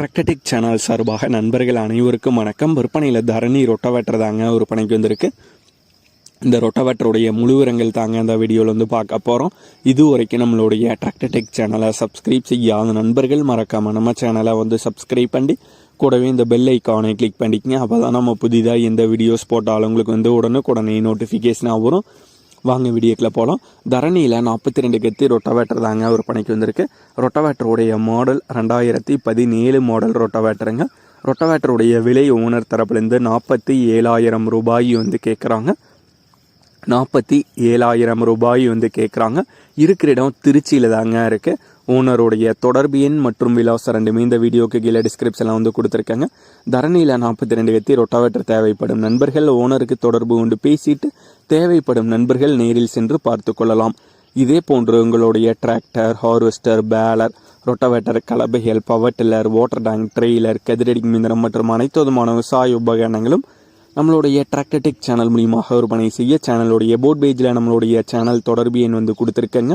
டிராக்டடிக் channel சார்பாக நண்பர்கள் அனைவருக்கும் வணக்கம். விற்பனையில் தரணி ரொட்டவேட்டர் தாங்க விற்பனைக்கு வந்திருக்கு. இந்த ரொட்டவேட்டருடைய முழுவிரங்கள் தாங்க அந்த வீடியோவில் வந்து பார்க்க போகிறோம் இது வரைக்கும் நம்மளுடைய டிராக்டடிக் சேனலை சப்ஸ்கிரைப் செய்யாத நண்பர்கள் மறக்காமல் நம்ம சேனலை வந்து சப்ஸ்கிரைப் பண்ணி கூடவே இந்த பெல் ஐக்கானை கிளிக் பண்ணிக்கங்க. அப்போ தான் நம்ம புதிதாக எந்த வீடியோஸ் போட்டாலும் உங்களுக்கு வந்து உடனுக்குடனே நோட்டிஃபிகேஷனாக வரும். வாங்க வீடியோக்கில் போகலாம் தரணியில் நாற்பத்தி ரெண்டு கத்தி ரொட்டவேட்டர் தாங்க விற்பனைக்கு வந்திருக்கு. ரொட்டவேட்டருடைய மாடல் ரெண்டாயிரத்தி பதினேழு மாடல் ரொட்டவேட்டருங்க. ரொட்டவேட்டருடைய விலை ஓனர் தரப்புலேருந்து நாற்பத்தி ஏழாயிரம் ரூபாய் வந்து கேட்குறாங்க நாற்பத்தி ஏழாயிரம் ரூபாய் வந்து கேட்குறாங்க இருக்கிற இடம் திருச்சியில் தாங்க இருக்குது ஓனருடைய தொடர்பு எண் மற்றும் விலாசம் ரெண்டுமே இந்த வீடியோக்கு கீழே டிஸ்கிரிப்ஷனில் வந்து கொடுத்துருக்காங்க. தரணியில் நாற்பத்தி ரெண்டு கத்தி ரொட்டாவேட்டர் தேவைப்படும் நண்பர்கள் ஓனருக்கு தொடர்பு கொண்டு பேசிட்டு தேவைப்படும் நண்பர்கள் நேரில் சென்று பார்த்து கொள்ளலாம். இதே போன்று உங்களுடைய tractor harvester baler rotavator கலபைகள் power tiller water tank trailer கதிரடி மிந்திரம் மற்றும் அனைத்து விதமான விவசாய உபகரணங்களும் நம்மளுடைய டிராக்டர்டெக் சேனல் மூலியமாக விற்பனை செய்ய சேனலுடைய போட் பேஜில் நம்மளுடைய சேனல் தொடர்பு எண் வந்து கொடுத்துருக்கேங்க.